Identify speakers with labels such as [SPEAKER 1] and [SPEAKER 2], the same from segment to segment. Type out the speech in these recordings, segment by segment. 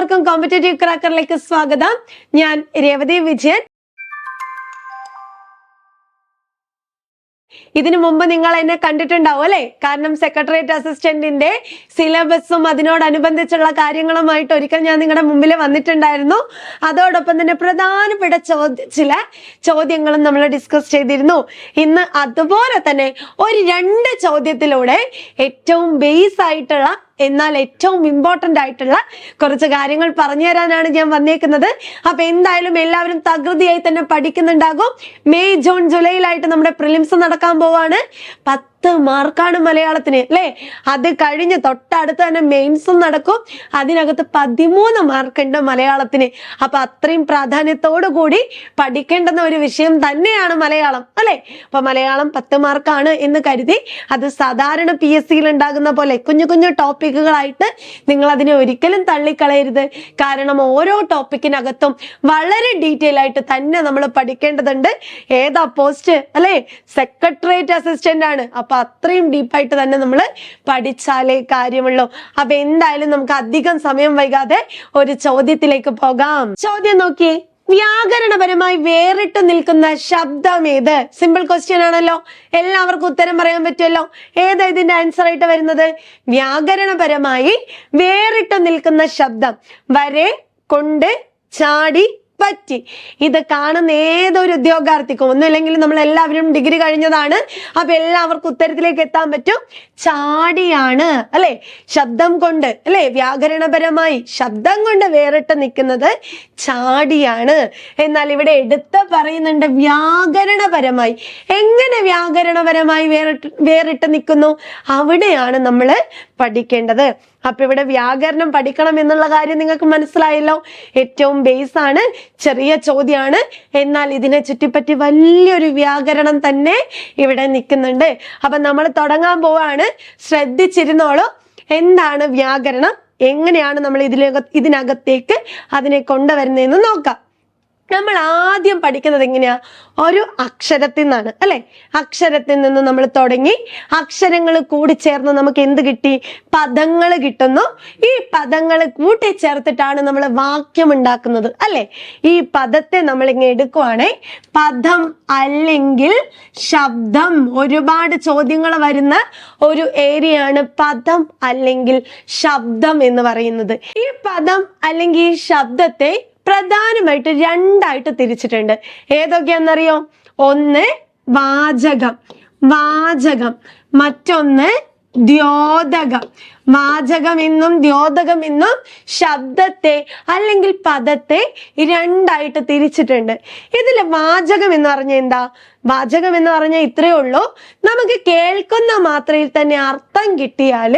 [SPEAKER 1] എല്ലാവർക്കും കോമ്പറ്റേറ്റീവ് ക്രാക്കറിലേക്ക് സ്വാഗതം. ഞാൻ രേവതി വിജയൻ. ഇതിനു മുമ്പ് നിങ്ങൾ എന്നെ കണ്ടിട്ടുണ്ടാവും അല്ലെ? കാരണം സെക്രട്ടേറിയറ്റ് അസിസ്റ്റന്റിന്റെ സിലബസും അതിനോടനുബന്ധിച്ചുള്ള കാര്യങ്ങളുമായിട്ട് ഒരിക്കൽ ഞാൻ നിങ്ങളുടെ മുമ്പിൽ വന്നിട്ടുണ്ടായിരുന്നു. അതോടൊപ്പം തന്നെ പ്രധാനപ്പെട്ട ചോദ്യ ചില ചോദ്യങ്ങളും നമ്മൾ ഡിസ്കസ് ചെയ്തിരുന്നു. ഇന്ന് അതുപോലെ തന്നെ ഒരു രണ്ട് ചോദ്യത്തിലൂടെ ഏറ്റവും ബേസ് ആയിട്ടുള്ള എന്നാൽ ഏറ്റവും ഇമ്പോർട്ടന്റ് ആയിട്ടുള്ള കുറച്ച് കാര്യങ്ങൾ പറഞ്ഞു തരാനാണ് ഞാൻ വന്നേക്കുന്നത്. അപ്പൊ എന്തായാലും എല്ലാവരും തകൃതിയായി തന്നെ പഠിക്കുന്നുണ്ടാകും. മെയ് ജൂൺ ജൂലൈയിലായിട്ട് നമ്മുടെ പ്രിലിംസ് നടക്കാൻ പോവാണ്. പത്ത് മാർക്കാണ് മലയാളത്തിന് അല്ലേ? അത് കഴിഞ്ഞ് തൊട്ടടുത്ത് തന്നെ മെയിൻസും നടക്കും. അതിനകത്ത് പതിമൂന്ന് മാർക്കുണ്ട് മലയാളത്തിന്. അപ്പൊ അത്രയും പ്രാധാന്യത്തോടു കൂടി പഠിക്കേണ്ടുന്ന ഒരു വിഷയം തന്നെയാണ് മലയാളം അല്ലെ? അപ്പൊ മലയാളം പത്ത് മാർക്കാണ് എന്ന് കരുതി അത് സാധാരണ പി എസ് സിയിൽ ഉണ്ടാകുന്ന പോലെ കുഞ്ഞു കുഞ്ഞു ടോപ്പിക്കുകളായിട്ട് നിങ്ങൾ അതിനെ ഒരിക്കലും തള്ളിക്കളയരുത്. കാരണം ഓരോ ടോപ്പിക്കിനകത്തും വളരെ ഡീറ്റെയിൽ ആയിട്ട് തന്നെ നമ്മൾ പഠിക്കേണ്ടതുണ്ട്. ഏതാ പോസ്റ്റ് അല്ലെ? സെക്രട്ടേറിയറ്റ് അസിസ്റ്റന്റ് ആണ്. അപ്പൊ അത്രയും ഡീപ്പായിട്ട് തന്നെ നമ്മൾ പഠിച്ചാലേ കാര്യമുള്ളൂ. അപ്പൊ എന്തായാലും നമുക്ക് അധികം സമയം വൈകാതെ ഒരു ചോദ്യത്തിലേക്ക് പോകാം. ചോദ്യം നോക്കിയേ. വ്യാകരണപരമായി വേറിട്ട് നിൽക്കുന്ന ശബ്ദം ഏത്? സിമ്പിൾ ക്വസ്റ്റ്യൻ ആണല്ലോ. എല്ലാവർക്കും ഉത്തരം പറയാൻ പറ്റുമല്ലോ. ഏതാ ഇതിന്റെ ആൻസർ ആയിട്ട് വരുന്നത്? വ്യാകരണപരമായി വേറിട്ട് നിൽക്കുന്ന ശബ്ദം. വരെ കൊണ്ട് ചാടി പറ്റി. ഇത് കാണുന്ന ഏതൊരു ഉദ്യോഗാർത്ഥിക്കും ഒന്നുമില്ലെങ്കിൽ നമ്മൾ എല്ലാവരും ഡിഗ്രി കഴിഞ്ഞതാണ് അപ്പൊ എല്ലാവർക്കും ഉത്തരത്തിലേക്ക് എത്താൻ പറ്റും. ചാടിയാണ് അല്ലെ? ശബ്ദം കൊണ്ട് അല്ലെ? വ്യാകരണപരമായി ശബ്ദം കൊണ്ട് വേറിട്ട് നിൽക്കുന്നത് ചാടിയാണ്. എന്നാൽ ഇവിടെ എടുത്ത് പറയുന്നുണ്ട് വ്യാകരണപരമായി. എങ്ങനെ വ്യാകരണപരമായി വേറിട്ട് വേറിട്ട് നിൽക്കുന്നു? അവിടെയാണ് നമ്മൾ പഠിക്കേണ്ടത്. അപ്പൊ ഇവിടെ വ്യാകരണം പഠിക്കണം എന്നുള്ള കാര്യം നിങ്ങൾക്ക് മനസ്സിലായല്ലോ. ഏറ്റവും ബേസ് ആണ് ചെറിയ ചോദ്യമാണ് എന്നാൽ ഇതിനെ ചുറ്റിപ്പറ്റി വലിയൊരു വ്യാകരണം തന്നെ ഇവിടെ നിൽക്കുന്നുണ്ട്. അപ്പൊ നമ്മൾ തുടങ്ങാൻ പോവാണ്. ശ്രദ്ധിച്ചിരുന്നോളൂ. എന്താണ് വ്യാകരണം? എങ്ങനെയാണ് നമ്മൾ ഇതിലേക്ക് ഇതിനകത്തേക്ക് അതിനെ കൊണ്ടുവരുന്നതെന്ന് നോക്കാം. നമ്മൾ ആദ്യം പഠിക്കുന്നത് എങ്ങനെയാ? ഒരു അക്ഷരത്തിൽ നിന്നാണ് അല്ലെ? അക്ഷരത്തിൽ നിന്ന് നമ്മൾ തുടങ്ങി അക്ഷരങ്ങൾ കൂടി ചേർന്ന് നമുക്ക് എന്ത് കിട്ടി? പദങ്ങൾ കിട്ടുന്നു. ഈ പദങ്ങൾ കൂട്ടി ചേർത്തിട്ടാണ് നമ്മൾ വാക്യം ഉണ്ടാക്കുന്നത് അല്ലെ? ഈ പദത്തെ നമ്മൾ ഇങ്ങനെ എടുക്കുവാണേ പദം അല്ലെങ്കിൽ ശബ്ദം. ഒരുപാട് ചോദ്യങ്ങൾ വരുന്ന ഒരു ഏരിയയാണ് പദം അല്ലെങ്കിൽ ശബ്ദം എന്ന് പറയുന്നത്. ഈ പദം അല്ലെങ്കിൽ ഈ ശബ്ദത്തെ പ്രധാനമായിട്ട് രണ്ടായിട്ട് തിരിച്ചിട്ടുണ്ട്. ഏതൊക്കെയാണെന്നറിയോ? ഒന്ന് വാചകം. വാചകം. മറ്റൊന്ന് ദ്യോതകം. വാചകം എന്നും ദ്യോതകം എന്നും ശബ്ദത്തെ അല്ലെങ്കിൽ പദത്തെ രണ്ടായിട്ട് തിരിച്ചിട്ടുണ്ട്. ഇതിൽ വാചകം എന്ന് പറഞ്ഞ എന്താ? വാചകം എന്ന് പറഞ്ഞാൽ ഇത്രയേ ഉള്ളൂ. നമുക്ക് കേൾക്കുന്ന മാത്രയിൽ തന്നെ അർത്ഥം കിട്ടിയാൽ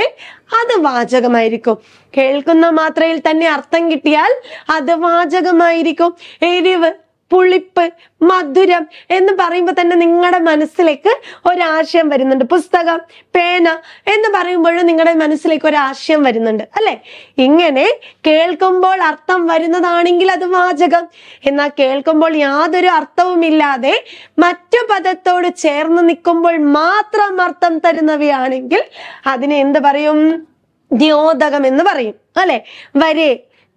[SPEAKER 1] അത് വാചകമായിരിക്കും. കേൾക്കുന്ന മാത്രയിൽ തന്നെ അർത്ഥം കിട്ടിയാൽ അത് വാചകമായിരിക്കും. എരിവ് പുളിപ്പ് മധുരം എന്ന് പറയുമ്പോൾ തന്നെ നിങ്ങളുടെ മനസ്സിലേക്ക് ഒരാശയം വരുന്നുണ്ട്. പുസ്തകം പേന എന്ന് പറയുമ്പോഴും നിങ്ങളുടെ മനസ്സിലേക്ക് ഒരു ആശയം വരുന്നുണ്ട്. അല്ലെ? ഇങ്ങനെ കേൾക്കുമ്പോൾ അർത്ഥം വരുന്നതാണെങ്കിൽ അത് വാചകം. എന്നാൽ കേൾക്കുമ്പോൾ യാതൊരു അർത്ഥവുമില്ലാതെ മറ്റു പദത്തോട് ചേർന്ന് നിൽക്കുമ്പോൾ മാത്രം അർത്ഥം തരുന്നവയാണെങ്കിൽ അതിനെ എന്ത് പറയും? ദ്യോതകം എന്ന് പറയും. അല്ലെ? വരെ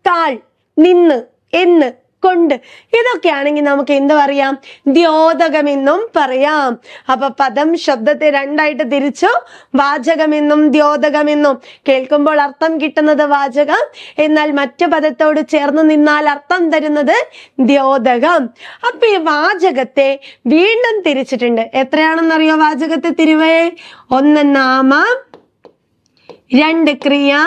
[SPEAKER 1] താൾ നിന്ന് എന്ന് കൊണ്ട്. ഇതൊക്കെയാണെങ്കിൽ നമുക്ക് എന്താ പറയാം? ദ്യോതകമെന്നും പറയാം. അപ്പൊ പദം ശബ്ദത്തെ രണ്ടായിട്ട് തിരിച്ചു. വാചകമെന്നും ദ്യോതകമെന്നും. കേൾക്കുമ്പോൾ അർത്ഥം കിട്ടുന്നത് വാചകം. എന്നാൽ മറ്റു പദത്തോട് ചേർന്ന് നിന്നാൽ അർത്ഥം തരുന്നത് ദ്യോതകം. അപ്പൊ ഈ വാചകത്തെ വീണ്ടും തിരിച്ചിട്ടുണ്ട്. എത്രയാണെന്നറിയോ വാചകത്തെ തിരിവേ? ഒന്ന് നാമം രണ്ട് ക്രിയ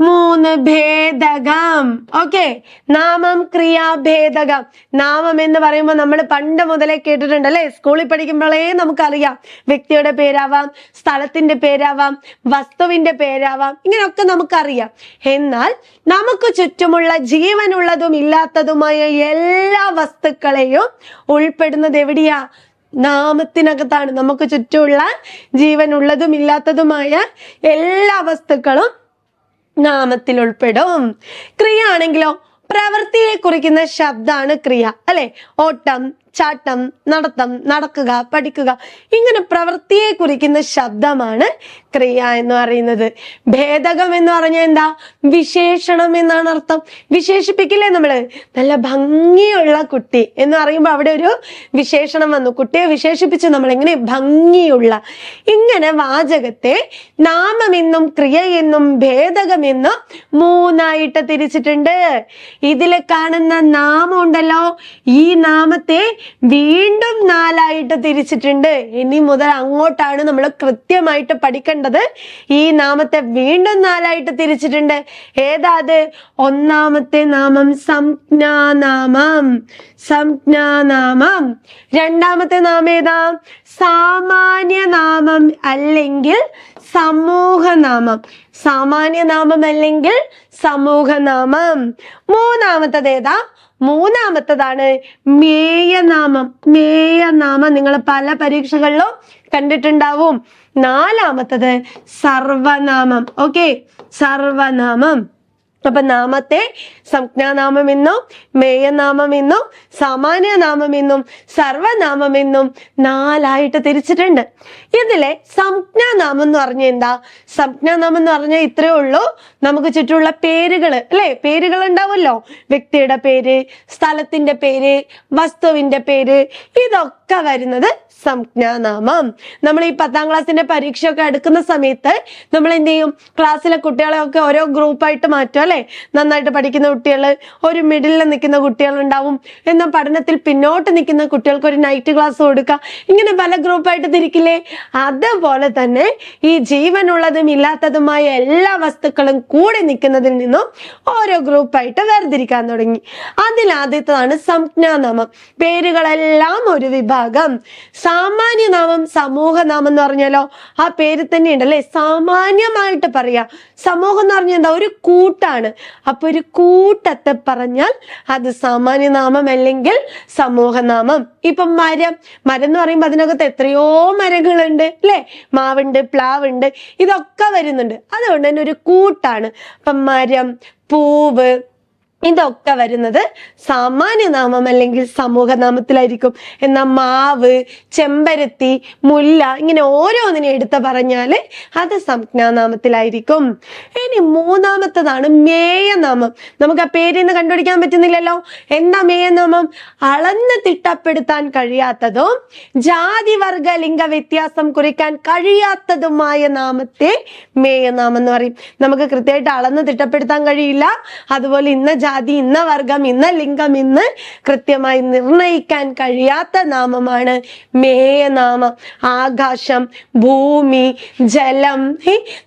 [SPEAKER 1] മൂന്ന് ഭേദകം ഓക്കെ നാമം ക്രിയാഭേദകം നാമം എന്ന് പറയുമ്പോൾ നമ്മൾ പണ്ട് മുതലേ കേട്ടിട്ടുണ്ട് അല്ലെ? സ്കൂളിൽ പഠിക്കുമ്പോഴേ നമുക്കറിയാം. വ്യക്തിയുടെ പേരാവാം സ്ഥലത്തിന്റെ പേരാവാം വസ്തുവിന്റെ പേരാവാം. ഇങ്ങനെയൊക്കെ നമുക്കറിയാം. എന്നാൽ നമുക്ക് ചുറ്റുമുള്ള ജീവനുള്ളതും ഇല്ലാത്തതുമായ എല്ലാ വസ്തുക്കളെയും ഉൾപ്പെടുന്നത് എവിടെയാ? നാമത്തിനകത്താണ്. നമുക്ക് ചുറ്റുമുള്ള ജീവനുള്ളതും ഇല്ലാത്തതുമായ എല്ലാ വസ്തുക്കളും നാമത്തിൽ ഉൾപ്പെടും ക്രിയ ആണെങ്കിലോ പ്രവൃത്തിയെ കുറിക്കുന്ന ശബ്ദമാണ് ക്രിയ അല്ലെ? ഓട്ടം ചാട്ടം നടത്തം നടക്കുക പഠിക്കുക ഇങ്ങനെ പ്രവൃത്തിയെ കുറിക്കുന്ന ശബ്ദമാണ് ക്രിയ എന്ന് പറയുന്നത്. ഭേദകം എന്ന് പറഞ്ഞാൽ എന്താ? വിശേഷണം എന്നാണ് അർത്ഥം. വിശേഷിപ്പിക്കില്ലേ നമ്മൾ? നല്ല ഭംഗിയുള്ള കുട്ടി എന്ന് പറയുമ്പോൾ അവിടെ ഒരു വിശേഷണം വന്നു. കുട്ടിയെ വിശേഷിപ്പിച്ച് നമ്മൾ എങ്ങനെ ഭംഗിയുള്ള ഇങ്ങനെ വാചകത്തെ നാമമെന്നും ക്രിയയെന്നും ഭേദകമെന്നും മൂന്നായിട്ട് തിരിച്ചിട്ടുണ്ട്. ഇതിൽ കാണുന്ന നാമം ഉണ്ടല്ലോ. ഈ നാമത്തെ വീണ്ടും നാലായിട്ട് തിരിച്ചിട്ടുണ്ട്. ഇനി മുതൽ അങ്ങോട്ടാണ് നമ്മൾ കൃത്യമായിട്ട് പഠിക്കേണ്ടത്. ഈ നാമത്തെ വീണ്ടും നാലായിട്ട് തിരിച്ചിട്ടുണ്ട്. ഏതാത് ഒന്നാമത്തെ നാമം സംജ്ഞാനാമം. സംജ്ഞാനാമം. രണ്ടാമത്തെ നാമം ഏതാ? സാമാന്യ നാമം അല്ലെങ്കിൽ സമൂഹനാമം. സാമാന്യനാമം അല്ലെങ്കിൽ സമൂഹനാമം. മൂന്നാമത്തത് ഏതാ? മൂന്നാമത്തതാണ് മേയനാമം. മേയനാമം നിങ്ങൾ പല പരീക്ഷകളിലും കണ്ടിട്ടുണ്ടാവും. നാലാമത്തത് സർവനാമം. ഓക്കെ സർവനാമം. അപ്പൊ നാമത്തെ സംജ്ഞാനാമമെന്നും മേയനാമമെന്നും സാമാന്യനാമമെന്നും സർവനാമമെന്നും നാലായിട്ട് തിരിച്ചിട്ടുണ്ട്. ഇതിലെ സംജ്ഞാനാമം എന്ന് പറഞ്ഞ എന്താ? സംജ്ഞാനാമം എന്ന് പറഞ്ഞാൽ ഇത്രയേ ഉള്ളൂ. നമുക്ക് ചുറ്റുമുള്ള പേരുകൾ അല്ലെ? പേരുകൾ ഉണ്ടാവുമല്ലോ. വ്യക്തിയുടെ പേര് സ്ഥലത്തിന്റെ പേര് വസ്തുവിന്റെ പേര് ഇതൊക്കെ വരുന്നത് സംജ്ഞാനാമം. നമ്മൾ ഈ പത്താം ക്ലാസ്സിന്റെ പരീക്ഷയൊക്കെ എടുക്കുന്ന സമയത്ത് നമ്മൾ എന്ത് ചെയ്യും? ക്ലാസ്സിലെ കുട്ടികളെയൊക്കെ ഓരോ ഗ്രൂപ്പായിട്ട് മാറ്റും അല്ലെ? നന്നായിട്ട് പഠിക്കുന്ന കുട്ടികൾ ഒരു മിഡിലിൽ നിൽക്കുന്ന കുട്ടികൾ ഉണ്ടാവും എന്നാൽ പഠനത്തിൽ പിന്നോട്ട് നിൽക്കുന്ന കുട്ടികൾക്ക് ഒരു നൈറ്റ് ക്ലാസ് കൊടുക്കുക. ഇങ്ങനെ പല ഗ്രൂപ്പായിട്ട് തിരിക്കില്ലേ? അതുപോലെ തന്നെ ഈ ജീവനുള്ളതും ഇല്ലാത്തതുമായ എല്ലാ വസ്തുക്കളും കൂടെ നിൽക്കുന്നതിൽ നിന്നും ഓരോ ഗ്രൂപ്പായിട്ട് വേർതിരിക്കാൻ തുടങ്ങി. അതിൽ ആദ്യത്തതാണ് സംജ്ഞാനാമം. പേരുകളെല്ലാം ഒരു വിഭാഗം. സാമാന്യനാമം സമൂഹനാമം എന്ന് പറഞ്ഞാലോ? ആ പേര് തന്നെ ഉണ്ടല്ലേ സാമാന്യമായിട്ട് പറയാ. സമൂഹം എന്ന് പറഞ്ഞാൽ എന്താ? ഒരു കൂട്ടാണ്. അപ്പൊ ഒരു കൂട്ടത്തെ പറഞ്ഞാൽ അത് സാമാന്യനാമം അല്ലെങ്കിൽ സമൂഹനാമം. ഇപ്പൊ മരം. മരം എന്ന് പറയുമ്പോൾ അതിനകത്ത് എത്രയോ മരങ്ങളുണ്ട് അല്ലെ? മാവുണ്ട് പ്ലാവുണ്ട് ഇതൊക്കെ വരുന്നുണ്ട്. അതുകൊണ്ട് തന്നെ ഒരു കൂട്ടാണ്. അപ്പൊ മരം പൂവ് ഇതൊക്കെ വരുന്നത് സാമാന്യനാമം അല്ലെങ്കിൽ സമൂഹനാമത്തിലായിരിക്കും എന്നാൽ മാവ് ചെമ്പരത്തി മുല്ല ഇങ്ങനെ ഓരോന്നിനെ എടുത്ത് പറഞ്ഞാൽ അത് സംജ്ഞാനാമത്തിലായിരിക്കും ഇനി മൂന്നാമത്തതാണ് മേയനാമം നമുക്ക് ആ പേരിന്ന് കണ്ടുപിടിക്കാൻ പറ്റുന്നില്ലല്ലോ. എന്താ മേയനാമം അളന്ന് തിട്ടപ്പെടുത്താൻ കഴിയാത്തതും ജാതി വർഗ ലിംഗ വ്യത്യാസം കുറിക്കാൻ കഴിയാത്തതുമായ നാമത്തെ മേയനാമം എന്ന് പറയും. നമുക്ക് കൃത്യമായിട്ട് അളന്ന് തിട്ടപ്പെടുത്താൻ കഴിയില്ല. അതുപോലെ ഇന്ന ജാതി ഇന്ന വർഗം ഇന്ന ലിംഗം ഇന്ന് കൃത്യമായി നിർണയിക്കാൻ കഴിയാത്ത നാമമാണ് മേയനാമം. ആകാശം ഭൂമി ജലം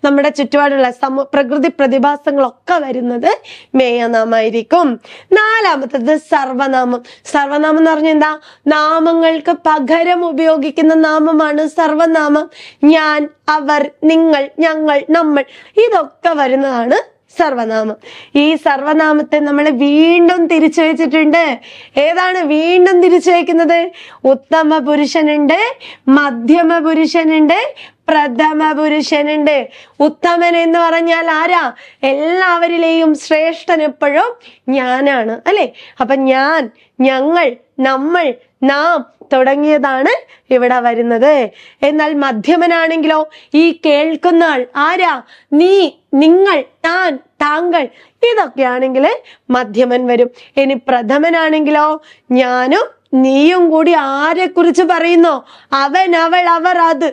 [SPEAKER 1] നമ്മുടെ ചുറ്റുപാടുള്ള സമു പ്രകൃതി പ്രതിഭാസങ്ങളൊക്കെ വരുന്നത് മേയനാമായിരിക്കും. നാലാമത്തത് സർവനാമം. സർവനാമം എന്ന് പറഞ്ഞാൽ എന്താ? നാമങ്ങൾക്ക് പകരം ഉപയോഗിക്കുന്ന നാമമാണ് സർവനാമം. ഞാൻ അവർ നിങ്ങൾ ഞങ്ങൾ നമ്മൾ. ഇതൊക്കെ വരുന്നതാണ് സർവനാമം. ഈ സർവനാമത്തെ നമ്മൾ വീണ്ടും തിരിച്ചു വെച്ചിട്ടുണ്ട് ഏതാണ് വീണ്ടും തിരിച്ചു വെക്കുന്നത് ഉത്തമ പുരുഷനുണ്ട് മധ്യമ പുരുഷനുണ്ട് പ്രഥമ പുരുഷനുണ്ട് ഉത്തമൻ എന്ന് പറഞ്ഞാൽ ആരാ? എല്ലാവരിലെയും ശ്രേഷ്ഠൻ എപ്പോഴും ഞാനാണ് അല്ലെ? അപ്പൊ ഞാൻ ഞങ്ങൾ നമ്മൾ നാം തുടങ്ങിയതാണ് ഇവിടെ വരുന്നത്. എന്നാൽ മധ്യമനാണെങ്കിലോ ഈ കേൾക്കുന്ന ആൾ ആരാ? നീ നിങ്ങൾ താൻ താങ്കൾ ഇതൊക്കെയാണെങ്കിൽ മധ്യമൻ വരും. ഇനി പ്രഥമനാണെങ്കിലോ ഞാനും നീയും കൂടി ആരെ കുറിച്ച് പറയുന്നോ? അവൻ അവൾ അവർ അത്.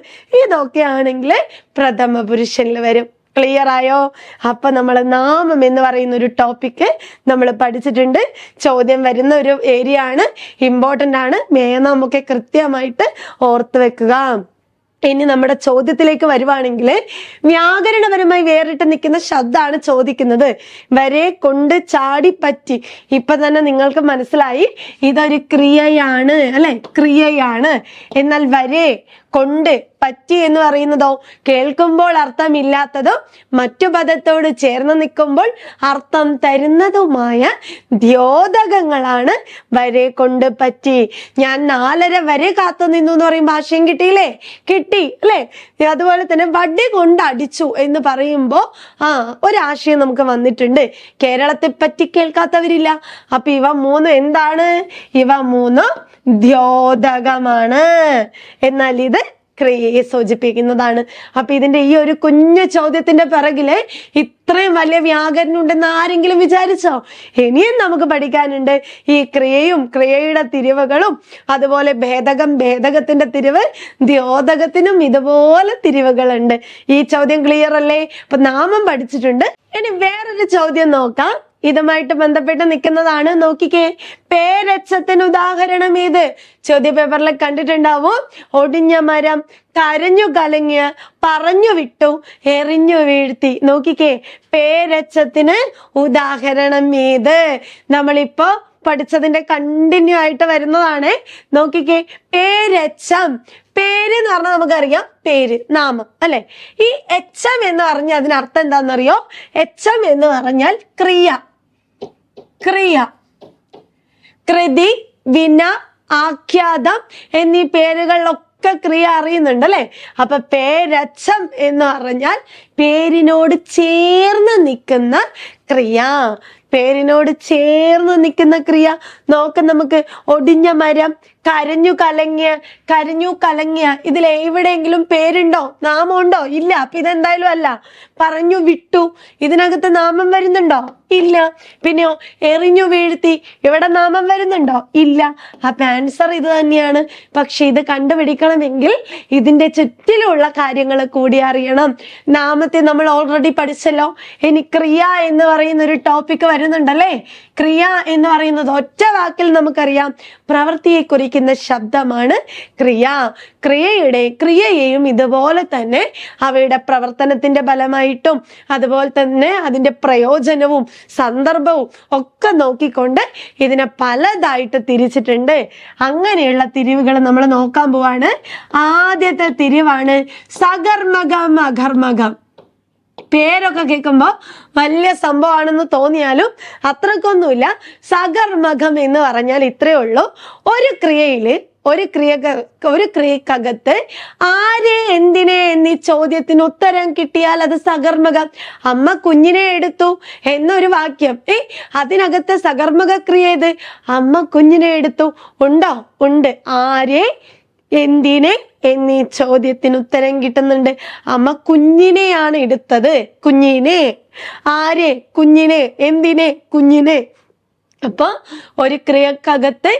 [SPEAKER 1] ഇതൊക്കെയാണെങ്കിൽ പ്രഥമ പുരുഷനിൽ വരും. ക്ലിയർ ആയോ? അപ്പൊ നമ്മൾ നാമം എന്ന് പറയുന്ന ഒരു ടോപ്പിക്ക് നമ്മൾ പഠിച്ചിട്ടുണ്ട്. ചോദ്യം വരുന്ന ഒരു ഏരിയ ആണ്. ഇമ്പോർട്ടന്റ് ആണ്. മേനാമൊക്കെ കൃത്യമായിട്ട് ഓർത്ത് വെക്കുക. ഇനി നമ്മുടെ ചോദ്യത്തിലേക്ക് വരുവാണെങ്കിൽ വ്യാകരണപരമായി വേറിട്ട് നിൽക്കുന്ന ശബ്ദമാണ് ചോദിക്കുന്നത്. വരെ കൊണ്ട് ചാടി പറ്റി ഇപ്പൊ തന്നെ നിങ്ങൾക്ക് മനസ്സിലായി ഇതൊരു ക്രിയയാണ് അല്ലെ? ക്രിയയാണ്. എന്നാൽ വരെ കൊണ്ട് പറ്റി എന്ന് പറയുന്നതോ കേൾക്കുമ്പോൾ അർത്ഥമില്ലാത്തതും മറ്റു പദത്തോട് ചേർന്ന് നിൽക്കുമ്പോൾ അർത്ഥം തരുന്നതുമായ ദ്യോതകങ്ങളാണ് വരെ കൊണ്ട് പറ്റി. ഞാൻ നാലര വരെ കാത്തു നിന്നു എന്ന് പറയുമ്പോൾ ആശയം കിട്ടിയില്ലേ? കിട്ടി അല്ലേ? അതുപോലെ തന്നെ വടി കൊണ്ട് അടിച്ചു എന്ന് പറയുമ്പോൾ ആ ഒരാശയം നമുക്ക് വന്നിട്ടുണ്ട്. കേരളത്തെ പറ്റി കേൾക്കാത്തവരില്ല. അപ്പൊ ഇവ മൂന്ന് എന്താണ്? ഇവ മൂന്നും ദ്യോതകമാണ്. എന്നാൽ ഇത് ക്രിയയെ സൂചിപ്പിക്കുന്നതാണ് അപ്പൊ ഇതിന്റെ ഈ ഒരു കുഞ്ഞു ചോദ്യത്തിന്റെ പിറകിൽ ഇത്രയും വലിയ വ്യാകരണം ഉണ്ടെന്ന് ആരെങ്കിലും വിചാരിച്ചോ? ഇനിയും നമുക്ക് പഠിക്കാനുണ്ട്. ഈ ക്രിയയും ക്രിയയുടെ തിരിവുകളും അതുപോലെ ഭേദകം ഭേദകത്തിന്റെ തിരിവ് ദ്യോതകത്തിനും ഇതുപോലെ തിരിവുകളുണ്ട്. ഈ ചോദ്യം ക്ലിയർ അല്ലേ? അപ്പൊ നാമം പഠിച്ചിട്ടുണ്ട്. ഇനി വേറൊരു ചോദ്യം നോക്കാം. ഇതുമായിട്ട് ബന്ധപ്പെട്ട് നിൽക്കുന്നതാണ്. നോക്കിക്കേ പേരച്ചത്തിന് ഉദാഹരണം ഏത് ചോദ്യ പേപ്പറിൽ കണ്ടിട്ടുണ്ടാവും ഒടിഞ്ഞ മരം കരഞ്ഞു കലങ്ങിയ പറഞ്ഞു വിട്ടു എറിഞ്ഞു വീഴ്ത്തി. നോക്കിക്കേ പേരച്ചത്തിന് ഉദാഹരണം ഏത് നമ്മളിപ്പോ പഠിച്ചതിന്റെ കണ്ടിന്യൂ ആയിട്ട് വരുന്നതാണ്. നോക്കിക്കേ പേരച്ചം. പേര് എന്ന് പറഞ്ഞാൽ നമുക്കറിയാം പേര് നാമം അല്ലെ? ഈ എച്ചം എന്ന് പറഞ്ഞാൽ അതിനർത്ഥം എന്താണെന്നറിയോ? എച്ചം എന്ന് പറഞ്ഞാൽ ക്രിയ. ക്രിയ. കൃതി വിന ആഖ്യാതം എന്നീ പേരുകളിലൊക്കെ ക്രിയ അറിയുന്നുണ്ട് അല്ലെ? അപ്പൊ പേരച്ചം എന്ന് പറഞ്ഞാൽ പേരിനോട് ചേർന്ന് നിൽക്കുന്ന ക്രിയ. പേരിനോട് ചേർന്ന് നിൽക്കുന്ന ക്രിയ. നോക്ക് നമുക്ക് ഒടിഞ്ഞ മരം കരഞ്ഞു കലങ്ങിയ കരഞ്ഞു കലങ്ങിയ. ഇതിൽ എവിടെയെങ്കിലും പേരുണ്ടോ? നാമം ഉണ്ടോ ഇല്ല. അപ്പൊ ഇതെന്തായാലും അല്ല. പറഞ്ഞു വിട്ടു. ഇതിനകത്ത് നാമം വരുന്നുണ്ടോ? ഇല്ല. പിന്നെയോ എറിഞ്ഞു വീഴ്ത്തി ഇവിടെ നാമം വരുന്നുണ്ടോ? ഇല്ല. അപ്പൊ ആൻസർ ഇത് തന്നെയാണ്. പക്ഷെ ഇത് കണ്ടുപിടിക്കണമെങ്കിൽ ഇതിന്റെ ചുറ്റിലുള്ള കാര്യങ്ങൾ കൂടി അറിയണം. നാമത്തെ നമ്മൾ ഓൾറെഡി പഠിച്ചല്ലോ. ഇനി ക്രിയ എന്ന് പറയുന്ന ഒരു ടോപ്പിക് വരുന്നുണ്ടല്ലേ? ക്രിയ എന്ന് പറയുന്നത് ഒറ്റ വാക്കിൽ നമുക്കറിയാം. പ്രവൃത്തിയെ കുറിക്കുന്ന ശബ്ദമാണ് ക്രിയ. ക്രിയയുടെ ക്രിയയെയും ഇതുപോലെ തന്നെ അവയുടെ പ്രവർത്തനത്തിന്റെ ഫലമായിട്ടും അതുപോലെ തന്നെ അതിന്റെ പ്രയോജനവും സന്ദർഭവും ഒക്കെ നോക്കിക്കൊണ്ട് ഇതിനെ പലതായിട്ട് തിരിച്ചിട്ടുണ്ട്. അങ്ങനെയുള്ള തിരിവുകൾ നമ്മൾ നോക്കാൻ പോവാണ്. ആദ്യത്തെ തിരിവാണ് സകർമ്മകം അകർമ്മകം. പേരൊക്കെ കേൾക്കുമ്പോൾ വലിയ സംഭവമാണെന്ന് തോന്നിയാലും അത്രക്കൊന്നുമില്ല. സകർമ്മകം എന്ന് പറഞ്ഞാൽ ഇത്രയേ ഉള്ളൂ. ഒരു ക്രിയയിൽ ഒരു ക്രിയ ഒരു ക്രിയക്കകത്ത് ആരെ എന്തിനെ എന്നീ ചോദ്യത്തിന് ഉത്തരം കിട്ടിയാൽ അത് സകർമ്മകം? അമ്മ കുഞ്ഞിനെ എടുത്തു എന്നൊരു വാക്യം. ഏ അതിനകത്ത് സകർമ്മക ക്രിയ ഏത്? അമ്മ കുഞ്ഞിനെ എടുത്തു. ഉണ്ടോ? ഉണ്ട്. ആരെ എന്തിനെ എന്നീ ചോദ്യത്തിന് ഉത്തരം കിട്ടുന്നുണ്ട്? അമ്മ കുഞ്ഞിനെയാണ് എടുത്തത്. കുഞ്ഞിനെ. ആരെ കുഞ്ഞിനെ? എന്തിനെ? കുഞ്ഞിനെ. അപ്പൊ ഒരു ക്രിയക്കകത്ത്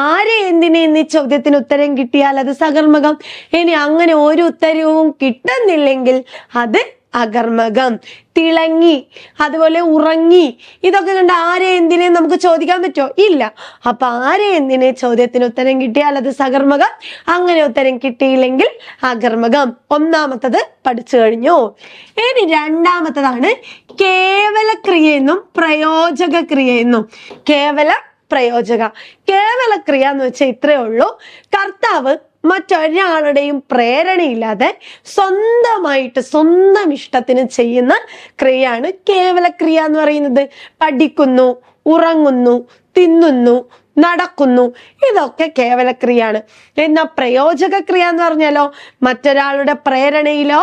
[SPEAKER 1] ആരെ എന്തിനെ എന്നീ ചോദ്യത്തിന് ഉത്തരം കിട്ടിയാൽ അത് സകർമ്മകം? ഇനി അങ്ങനെ ഒരു ഉത്തരവും കിട്ടുന്നില്ലെങ്കിൽ അത് അകർമകം തിളങ്ങി അതുപോലെ ഉറങ്ങി. ഇതൊക്കെ കണ്ട് ആരെ എന്തിനെ നമുക്ക് ചോദിക്കാൻ പറ്റുമോ ഇല്ല. അപ്പൊ ആരെ എന്തിനെ ചോദ്യത്തിന് ഉത്തരം കിട്ടിയാൽ അത് സകർമകം അങ്ങനെ ഉത്തരം കിട്ടിയില്ലെങ്കിൽ അകർമകം ഒന്നാമത്തത് പഠിച്ചു കഴിഞ്ഞു. ഇനി രണ്ടാമത്തതാണ് കേവല ക്രിയ എന്നും പ്രയോജക ക്രിയ എന്നും. കേവല പ്രയോജക. കേവല ക്രിയ എന്ന് വെച്ചാൽ ഇത്രയേ ഉള്ളൂ. കർത്താവ് മറ്റൊരാളുടെയും പ്രേരണയില്ലാതെ സ്വന്തമായിട്ട് സ്വന്തം ഇഷ്ടത്തിന് ചെയ്യുന്ന ക്രിയയാണ് കേവല ക്രിയ എന്ന് പറയുന്നത്. പഠിക്കുന്നു ഉറങ്ങുന്നു തിന്നുന്നു നടക്കുന്നു ഇതൊക്കെ കേവല ക്രിയയാണ് എന്നാൽ പ്രയോജക ക്രിയ എന്ന് പറഞ്ഞാലോ മറ്റൊരാളുടെ പ്രേരണയിലോ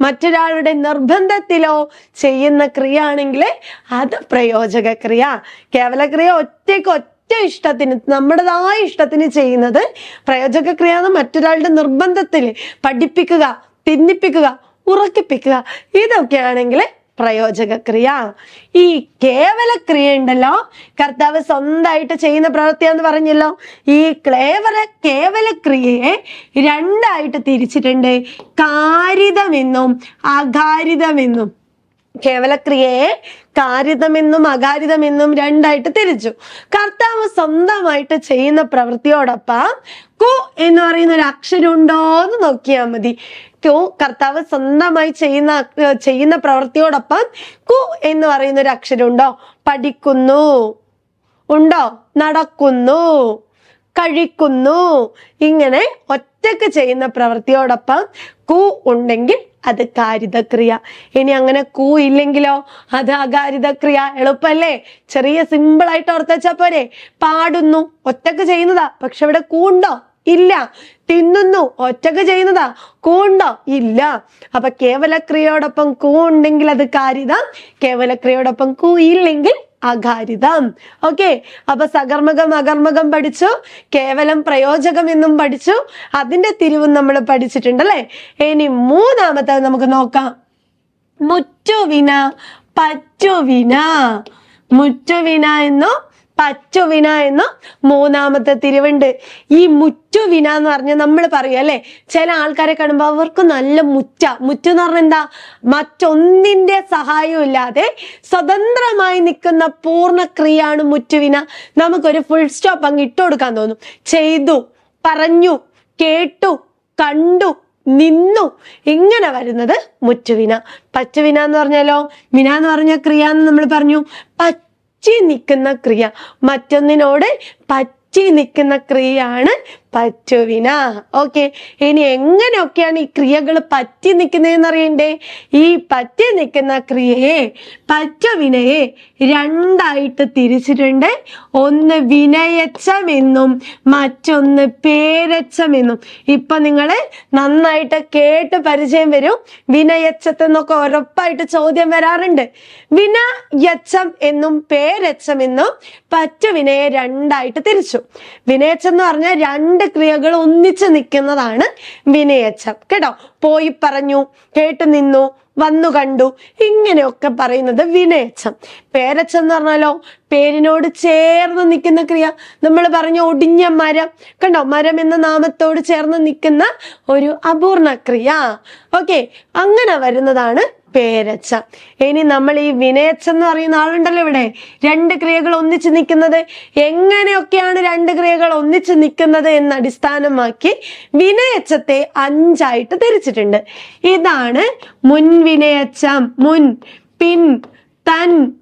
[SPEAKER 1] മറ്റൊരാളുടെ നിർബന്ധത്തിലോ ചെയ്യുന്ന ക്രിയ ആണെങ്കിൽ അത് പ്രയോജക ക്രിയ കേവല ക്രിയ ഒറ്റയ്ക്ക് ഒറ്റ ഇഷ്ടത്തിന് നമ്മുടേതായ ഇഷ്ടത്തിന് ചെയ്യുന്നത് പ്രയോജക മറ്റൊരാളുടെ നിർബന്ധത്തിൽ പഠിപ്പിക്കുക തിന്നിപ്പിക്കുക ഉറക്കിപ്പിക്കുക. ഇതൊക്കെയാണെങ്കിൽ പ്രയോജക ക്രിയ ഈ കേവല ക്രിയ ഉണ്ടല്ലോ. കർത്താവ് സ്വന്തമായിട്ട് ചെയ്യുന്ന പ്രവൃത്തിയാന്ന് പറഞ്ഞല്ലോ. ഈ ക്ലേവല കേവല ക്രിയയെ രണ്ടായിട്ട് തിരിച്ചിട്ടുണ്ട്. കാരിതമെന്നും അകാരിതമെന്നും. കേവലക്രിയയെ കാരിതമെന്നും അകാരിതമെന്നും രണ്ടായിട്ട് തിരിച്ചു. കർത്താവ് സ്വന്തമായിട്ട് ചെയ്യുന്ന പ്രവൃത്തിയോടൊപ്പം കു എന്ന് പറയുന്ന ഒരു അക്ഷരം ഉണ്ടോ എന്ന് നോക്കിയാൽ മതി. കു കർത്താവ് സ്വന്തമായി ചെയ്യുന്ന ചെയ്യുന്ന പ്രവൃത്തിയോടൊപ്പം കു എന്ന് പറയുന്ന ഒരു അക്ഷരം ഉണ്ടോ പഠിക്കുന്നു. ഉണ്ടോ? നടക്കുന്നു. കഴിക്കുന്നു. ഇങ്ങനെ ഒറ്റയ്ക്ക് ചെയ്യുന്ന പ്രവൃത്തിയോടൊപ്പം കു ഉണ്ടെങ്കിൽ അത് കാരിതക്രിയ. ഇനി അങ്ങനെ കൂ ഇല്ലെങ്കിലോ? അത് അകാരിതക്രിയ. എളുപ്പല്ലേ? ചെറിയ സിമ്പിൾ ആയിട്ട് ഓർത്തുവെച്ചാ പോരെ. പാടുന്നു ഒറ്റയ്ക്ക് ചെയ്യുന്നതാ. പക്ഷെ ഇവിടെ കൂ ഉണ്ടോ ഇല്ല. തിന്നുന്നു ഒറ്റയ്ക്ക് ചെയ്യുന്നതാ. കൂണ്ടോ? ഇല്ല. അപ്പൊ കേവലക്രിയയോടൊപ്പം കൂ ഉണ്ടെങ്കിൽ അത് കാരിത. കേവലക്രിയയോടൊപ്പം കൂ ഇല്ലെങ്കിൽ അകാരിതം ഓക്കെ അപ്പൊ സകർമ്മകം അകർമ്മകം പഠിച്ചു. കേവലം പ്രയോജകം എന്നും പഠിച്ചു. അതിന്റെ തിരിവും നമ്മൾ പഠിച്ചിട്ടുണ്ടല്ലേ ഇനി മൂന്നാമത്തെ നമുക്ക് നോക്കാം. മുറ്റുവിന പറ്റുവിന. മുറ്റുവിന എന്നോ പറ്റുവിന എന്ന് മൂന്നാമത്തെ തിരിവുണ്ട്. ഈ മുറ്റുവിന എന്ന് പറഞ്ഞ നമ്മൾ പറയും അല്ലെ? ചില ആൾക്കാരെ കാണുമ്പോൾ അവർക്ക് നല്ല മുറ്റ. മുറ്റു എന്ന് പറഞ്ഞാൽ എന്താ? മറ്റൊന്നിന്റെ സഹായവും ഇല്ലാതെ സ്വതന്ത്രമായി നിൽക്കുന്ന പൂർണ ക്രിയയാണ് മുറ്റുവിന. നമുക്കൊരു ഫുൾ സ്റ്റോപ്പ് അങ്ങ് ഇട്ട് കൊടുക്കാൻ തോന്നും. ചെയ്തു പറഞ്ഞു കേട്ടു കണ്ടു നിന്നു. ഇങ്ങനെ വരുന്നത് മുറ്റുവിന. പച്ചുവിന എന്ന് പറഞ്ഞാലോ വിന എന്ന് പറഞ്ഞ ക്രിയ എന്ന് നമ്മൾ പറഞ്ഞു. പറ്റി നിൽക്കുന്ന ക്രിയ. മറ്റൊന്നിനോട് പറ്റി നിൽക്കുന്ന ക്രിയയാണ് പറ്റുവിന? ഓക്കെ ഇനി എങ്ങനെയൊക്കെയാണ് ഈ ക്രിയകൾ പറ്റി നിൽക്കുന്നതെന്ന് അറിയണ്ടേ ഈ പറ്റി നിൽക്കുന്ന ക്രിയയെ പറ്റുവിനയെ രണ്ടായിട്ട് തിരിച്ചിട്ടുണ്ട്. ഒന്ന് വിനയച്ചം എന്നും മറ്റൊന്ന് പേരച്ചം എന്നും ഇപ്പൊ നിങ്ങൾ നന്നായിട്ട് കേട്ട് പരിചയം വരും. വിനയച്ചത്തെന്നൊക്കെ ഉറപ്പായിട്ട് ചോദ്യം വരാറുണ്ട്. വിനയച്ചം എന്നും പേരച്ചം എന്നും പറ്റുവിനയെ രണ്ടായിട്ട് തിരിച്ചു. വിനയച്ചം എന്ന് പറഞ്ഞാൽ രണ്ട് ക്രിയകൾ ഒന്നിച്ച് നിൽക്കുന്നതാണ് വിനയച്ചം. കേട്ടോ? പോയി പറഞ്ഞു കേട്ടു നിന്നു വന്നു കണ്ടു. ഇങ്ങനെയൊക്കെ പറയുന്നത് വിനയച്ചം. പേരച്ചം എന്ന് പറഞ്ഞാലോ പേരിനോട് ചേർന്ന് നിൽക്കുന്ന ക്രിയ. നമ്മൾ പറഞ്ഞ ഒടിഞ്ഞ മരം. കണ്ടോ? മരം എന്ന നാമത്തോട് ചേർന്ന് നിൽക്കുന്ന ഒരു അപൂർണ ക്രിയ ഓക്കെ അങ്ങനെ വരുന്നതാണ് പേരച്ച. ഇനി നമ്മൾ ഈ വിനയച്ച എന്ന് പറയുന്ന ആളുണ്ടല്ലോ ഇവിടെ. രണ്ട് ക്രിയകൾ ഒന്നിച്ച് നിൽക്കുന്നത്. എങ്ങനെയൊക്കെയാണ് രണ്ട് ക്രിയകൾ ഒന്നിച്ച് നിൽക്കുന്നത് എന്ന് അടിസ്ഥാനമാക്കി വിനയച്ചത്തെ അഞ്ചായിട്ട് തിരിച്ചിട്ടുണ്ട്. ഇതാണ് മുൻ വിനയച്ചം. മുൻ പിൻ തൻ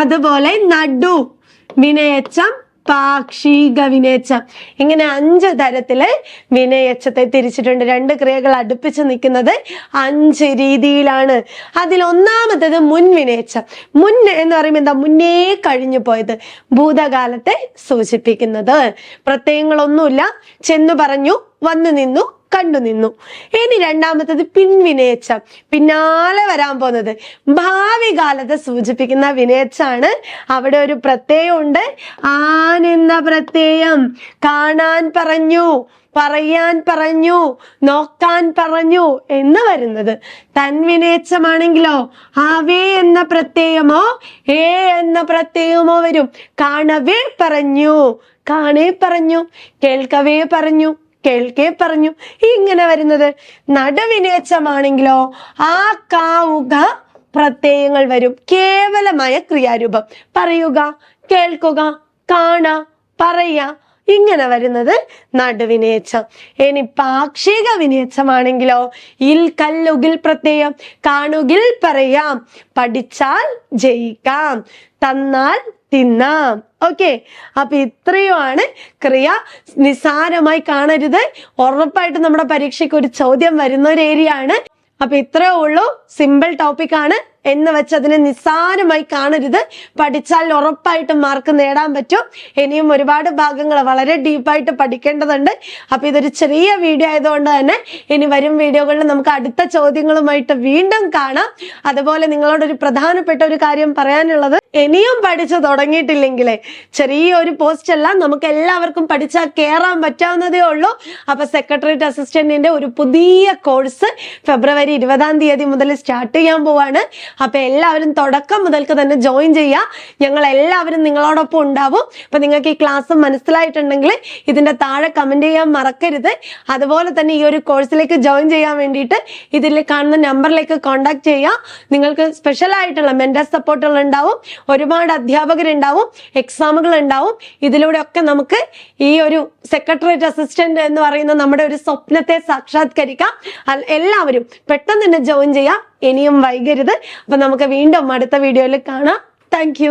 [SPEAKER 1] അതുപോലെ നടു. വിനയച്ചം പാക്ഷിക വിനയച്ചം ഇങ്ങനെ അഞ്ച് തരത്തിൽ വിനയച്ചത്തെ തിരിച്ചിട്ടുണ്ട്. രണ്ട് ക്രിയകൾ അടുപ്പിച്ച് നിൽക്കുന്നത് അഞ്ച് രീതിയിലാണ്. അതിൽ ഒന്നാമത്തേത് മുൻ വിനയച്ചം. മുൻ എന്ന് പറയുമ്പോൾ എന്താ? മുന്നേ കഴിഞ്ഞു പോയത്. ഭൂതകാലത്തെ സൂചിപ്പിക്കുന്നത്. പ്രത്യയങ്ങളൊന്നുമില്ല. ചെന്നു പറഞ്ഞു വന്നു നിന്നു കണ്ടു നിന്നു. ഇനി രണ്ടാമത്തത് പിൻവിനേച്ചം പിന്നാലെ വരാൻ പോകുന്നത് ഭാവി കാലത്തെ സൂചിപ്പിക്കുന്ന വിനേച്ചാണ് അവിടെ ഒരു പ്രത്യയമുണ്ട്. ആൻ എന്ന പ്രത്യയം കാണാൻ പറഞ്ഞു പറയാൻ പറഞ്ഞു നോക്കാൻ പറഞ്ഞു എന്ന് വരുന്നത്. തൻവിനേച്ചമാണെങ്കിലോ ആവേ എന്ന പ്രത്യയമോ ഏ എന്ന പ്രത്യയമോ വരും. കാണവേ പറഞ്ഞു കാണേ പറഞ്ഞു കേൾക്കവേ പറഞ്ഞു കേൾക്കേ പറഞ്ഞു. ഇങ്ങനെ വരുന്നത്. നടുവിനേച്ചമാണെങ്കിലോ ആ കാവുക പ്രത്യയങ്ങൾ വരും. കേവലമായ ക്രിയാരൂപം. പറയുക കേൾക്കുക കാണുക പറയുക. ഇങ്ങനെ വരുന്നത് നടുവിനേച്ചം. ഇനി പാക്ഷിക വിനേച്ചമാണെങ്കിലോ ഇൽ കല്ലുകിൽ പ്രത്യയം കാണുകിൽ പറയാം. പഠിച്ചാൽ ജയിക്കാം. തന്നാൽ തിന്നാം. ഓക്കെ. അപ്പൊ ഇത്രയുമാണ് ക്രിയ. നിസാരമായി കാണരുത്. ഉറപ്പായിട്ടും നമ്മുടെ പരീക്ഷയ്ക്ക് ഒരു ചോദ്യം വരുന്ന ഒരു ഏരിയ ആണ്. അപ്പൊ ഇത്രയേ ഉള്ളൂ. സിമ്പിൾ ടോപ്പിക് ആണ്. എന്ന് വെച്ച് അതിനെ നിസ്സാരമായി കാണരുത്. പഠിച്ചാൽ ഉറപ്പായിട്ട് മാർക്ക് നേടാൻ പറ്റും. ഇനിയും ഒരുപാട് ഭാഗങ്ങൾ വളരെ ഡീപ്പായിട്ട് പഠിക്കേണ്ടതുണ്ട്. അപ്പൊ ഇതൊരു ചെറിയ വീഡിയോ ആയതുകൊണ്ട് തന്നെ ഇനി വരും വീഡിയോകളിൽ നമുക്ക് അടുത്ത ചോദ്യങ്ങളുമായിട്ട് വീണ്ടും കാണാം. അതുപോലെ നിങ്ങളോടൊരു പ്രധാനപ്പെട്ട ഒരു കാര്യം പറയാനുള്ളത് ഇനിയും പഠിച്ചു തുടങ്ങിയിട്ടില്ലെങ്കിലേ ചെറിയൊരു പോസ്റ്റ് അല്ല നമുക്ക് എല്ലാവർക്കും പഠിച്ചാൽ കയറാൻ പറ്റാവുന്നതേ ഉള്ളൂ. അപ്പൊ സെക്രട്ടേറിയറ്റ് അസിസ്റ്റന്റിന്റെ ഒരു പുതിയ കോഴ്സ് ഫെബ്രുവരി ഇരുപതാം തീയതി മുതൽ സ്റ്റാർട്ട് ചെയ്യാൻ പോവാണ്. അപ്പൊ എല്ലാവരും തുടക്കം മുതൽക്ക് തന്നെ ജോയിൻ ചെയ്യുക. ഞങ്ങൾ എല്ലാവരും നിങ്ങളോടൊപ്പം ഉണ്ടാവും. അപ്പൊ നിങ്ങൾക്ക് ഈ ക്ലാസ് മനസ്സിലായിട്ടുണ്ടെങ്കിൽ ഇതിന്റെ താഴെ കമന്റ് ചെയ്യാൻ മറക്കരുത്. അതുപോലെ തന്നെ ഈ ഒരു കോഴ്സിലേക്ക് ജോയിൻ ചെയ്യാൻ വേണ്ടിയിട്ട് ഇതിൽ കാണുന്ന നമ്പറിലേക്ക് കോൺടാക്ട് ചെയ്യുക. നിങ്ങൾക്ക് സ്പെഷ്യൽ ആയിട്ടുള്ള മെന്റൽ സപ്പോർട്ടുകൾ ഉണ്ടാവും. ഒരുപാട് അധ്യാപകരുണ്ടാവും എക്സാമുകൾ ഉണ്ടാവും. ഇതിലൂടെ ഒക്കെ നമുക്ക് ഈ ഒരു സെക്രട്ടേറിയറ്റ് അസിസ്റ്റന്റ് എന്ന് പറയുന്ന നമ്മുടെ ഒരു സ്വപ്നത്തെ സാക്ഷാത്കരിക്കാം. എല്ലാവരും പെട്ടെന്ന് തന്നെ ജോയിൻ ചെയ്യാം ഇനിയും വൈകരുത്. അപ്പൊ നമുക്ക് വീണ്ടും അടുത്ത വീഡിയോയിൽ കാണാം. താങ്ക്